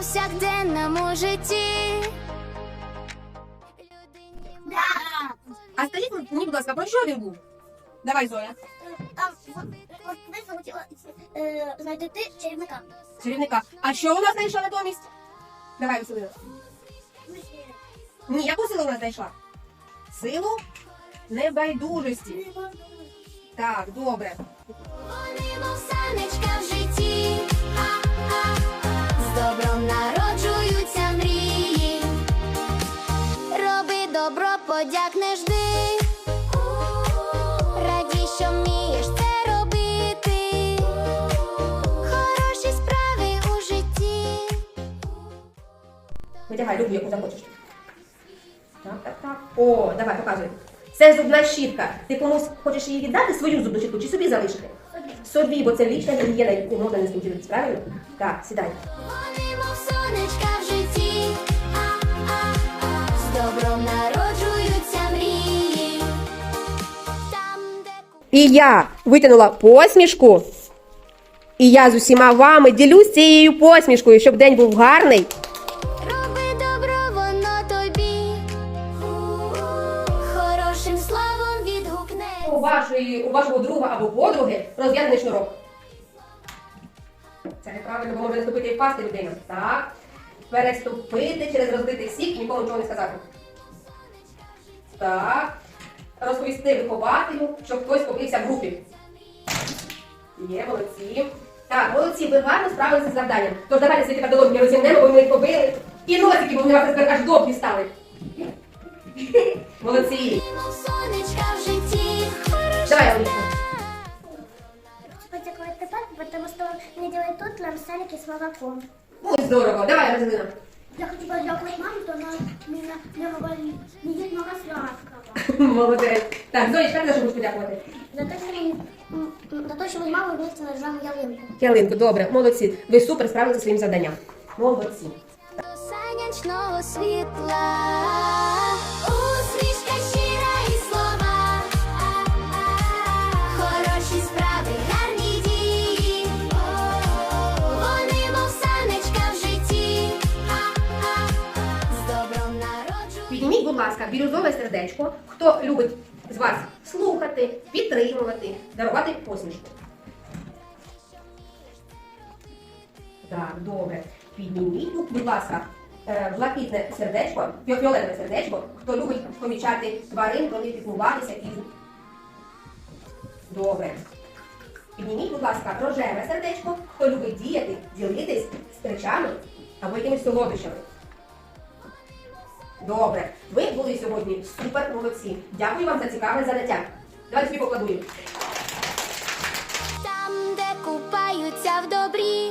повсякденному житті. А скажіть мені, будь ласка, про що він був? Давай, Зоя. Там ви хотіла е, знайти чарівника. Чарівника. А що вона знайшла натомість? Давай, Василина. Ні, яку силу вона знайшла? Силу небайдужості. Так, добре. Подяк не. Радій, що вмієш це робити. Хороші справи у житті. Витягай любу, яку захочеш. Так, так, так. О, давай, показуй. Це зубна щітка. Ти комусь хочеш її віддати, свою зубну щітку, чи собі залишити? Собі, бо це лічна гігієна, яку можна не скінчити, правильно? Так, сідай. Вони, мов сонечка І я витягнула посмішку. І я з усіма вами ділюсь цією посмішкою, щоб день був гарний. Роби добро, воно тобі хорошим словом відгукне. У, вашої, у вашого друга або подруги розв'язаний шнурок. Це неправильно, бо може наступити і впасти людина. Так. Переступити через розбитий сік і нікому нічого не сказати. Так. Розповісти вихователю, щоб хтось побився в групі. Є, молодці. Так, молодці, ви гарно справилися з завданням. Тож давайте свої картолонки розімнемо, бо ми їх побили. І носики, бо вони вас тепер аж довгі стали. Молодці. Сонечка в житті, Давай, Олечко. Потекла тепер, потому что мне делают тут нам салики с молоком. Ой, здорово. Давай, Розалина. Я хочу подякувати мамі, то вона мене не могла не їсть много сладкого. Молодець. Так, Зоєчка, ти за що будеш подякувати? За те, що ми, м, м, за те, що ми з мамою вместе наряжаємо ялинку. Ялинку, добре, молодці. Ви супер справилися зі своїм завданням. Молодці. сонячного світла. Ласка, бірюзове сердечко. Хто любить з вас слухати, підтримувати, дарувати посмішку. Так, добре. Підніміть, будь ласка, е, блакитне сердечко, фіолетове сердечко, хто любить помічати тварин, коли піклуватися і. Добре. Підніміть, будь ласка, рожеве сердечко, хто любить діяти, ділитись з речами або якимись солодощами. Добре. Ви були сьогодні супер молодці. Дякую вам за цікаве заняття. Давайте покладуємо. Там, де купаються в добрі,